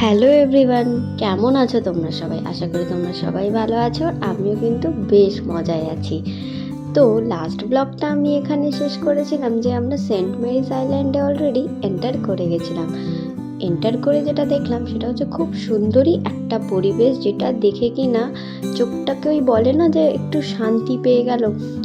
Hello everyone কেমন আছো তোমরা সবাই? আশা করি তোমরা সবাই ভালো আছো। আমিও কিন্তু বেশ মজায় আছি। তো লাস্ট ব্লগটা আমি এখানে শেষ করেছিলাম যে আমরা সেন্ট মেরিজ আইল্যান্ডে অলরেডি এন্টার করে গেছিলাম। এন্টার করে যেটা দেখলাম সেটা হচ্ছে খুব সুন্দরই একটা পরিবেশ যেটা দেখে কি না চোখটাকে ওই বলে না যে একটু শান্তি পেয়ে গেল,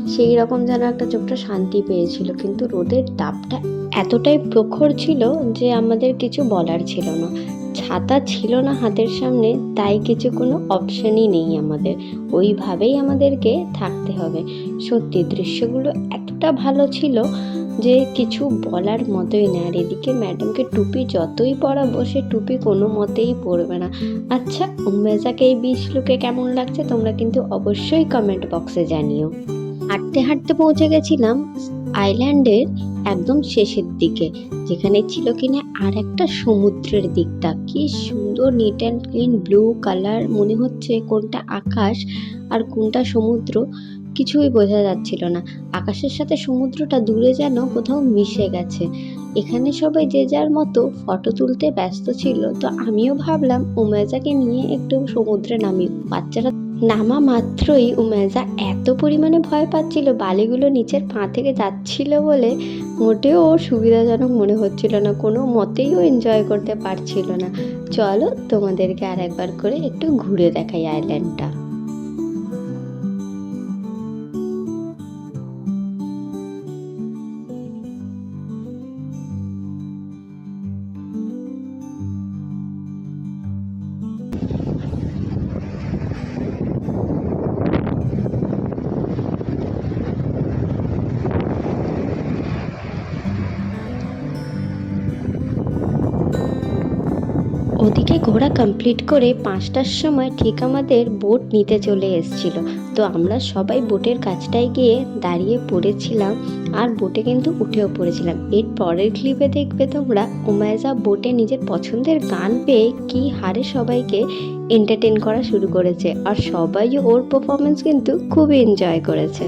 সেই রকম যেন একটা চোখটা শান্তি পেয়েছিল। কিন্তু রোদের তাপটা এতটাই প্রখর ছিল যে আমাদের কিছু বলার ছিল না। ছাতা ছিল না হাতের সামনে, তাই কিছু কোনো অপশানই নেই আমাদের। ওইভাবেই আমাদেরকে থাকতে হবে। সত্যি, দৃশ্যগুলো এতটা ভালো ছিল যে কিছু বলার মতোই না। আর এদিকে ম্যাডামকে টুপি যতই পরাবো, সে টুপি কোনো মতেই পরবে না। আচ্ছা উমেজাকে এই বিশ লুকে কেমন লাগছে? তোমরা কিন্তু অবশ্যই কমেন্ট বক্সে জানিও। হাঁটতে হাঁটতে পৌঁছে গেছিলাম আইল্যান্ডের একদম শেষের দিকে, যেখানে ছিল কিনা আর একটা সমুদ্রের দিকটা। কি সুন্দর neat and clean blue colour মনে হচ্ছে কোনটা আকাশ আর কোনটা সমুদ্র, কিছুই বোঝা যাচ্ছিল না। আকাশের সাথে সমুদ্রটা দূরে যেন কোথাও মিশে গেছে। এখানে সবাই যে যার মতো ফটো তুলতে ব্যস্ত ছিল, তো আমিও ভাবলাম উমেজাকে নিয়ে একটু সমুদ্রে নামি। বাচ্চারা নামা মাত্রই উমেজা এত পরিমাণে ভয় পাচ্ছিল, বালিগুলো নিচের পা থেকে যাচ্ছিল বলে মোটেও ওর সুবিধাজনক মনে হচ্ছিল না, কোনো মতেই ও এনজয় করতে পারছিল না। চলো তোমাদেরকে আর একবার করে একটু ঘুরে দেখাই আইল্যান্ডটা ওদিকে ঘোরা কমপ্লিট করে পাঁচটার সময় ঠিক আমাদের বোট নিতে চলে এসেছিল। তো আমরা সবাই বোটের কাছটায় গিয়ে দাঁড়িয়ে পড়েছিলাম আর বোটে কিন্তু উঠেও পড়েছিলাম। এর পরের ক্লিপে দেখবে তোমরা উমায়জা বোটে নিজের পছন্দের গান পেয়ে কি হারে সবাইকে এন্টারটেন করা শুরু করেছে। আর সবাই ওর পারফরমেন্স কিন্তু খুবই এনজয় করেছে।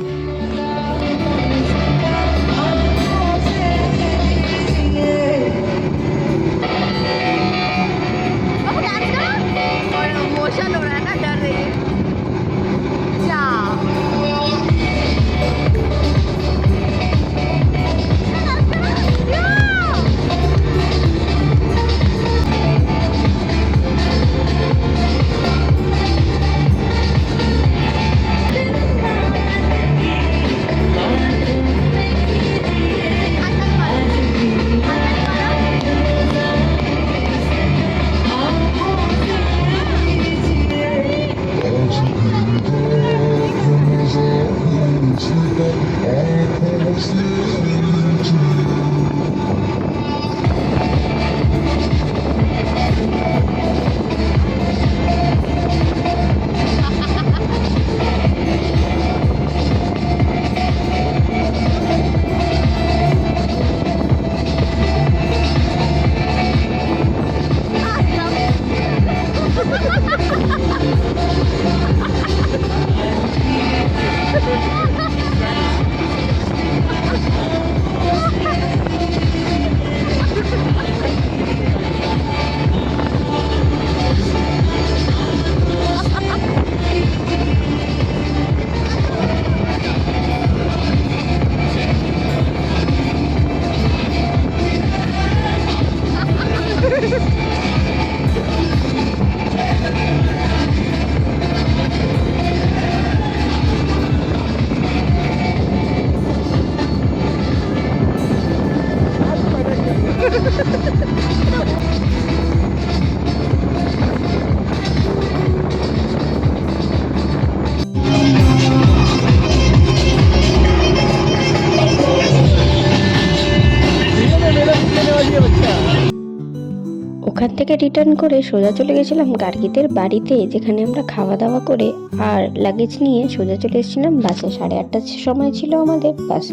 Ha ha ha! Let's. ওখান থেকে রিটার্ন করে সোজা চলে গেছিলাম গার্গিদের বাড়িতে, যেখানে আমরা খাওয়া দাওয়া করে আর লাগেজ নিয়ে সোজা চলে এসেছিলাম বাসে সাড়ে আটটার সময় ছিল আমাদের বাস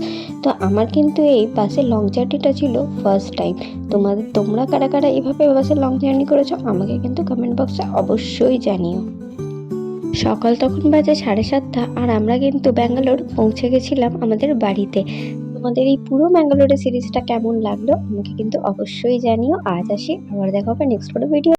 তো আমার কিন্তু এই বাসের লং জার্নিটা ছিল ফার্স্ট টাইম তোমাদের তোমরা কারা কারা এভাবে বাসে লং জার্নি করেছ আমাকে কিন্তু কমেন্ট বক্সে অবশ্যই জানিও। সকাল তখন বাজে সাড়ে সাতটা আর আমরা কিন্তু ব্যাঙ্গালোর পৌঁছে গেছিলাম আমাদের বাড়িতে। তোমাদের এই পুরো ম্যাঙ্গালোরের সিরিজটা কেমন লাগল, আমাকে কিন্তু অবশ্যই জানিও। আজ আসি, আবার দেখা হবে নেক্সট কোনো ভিডিও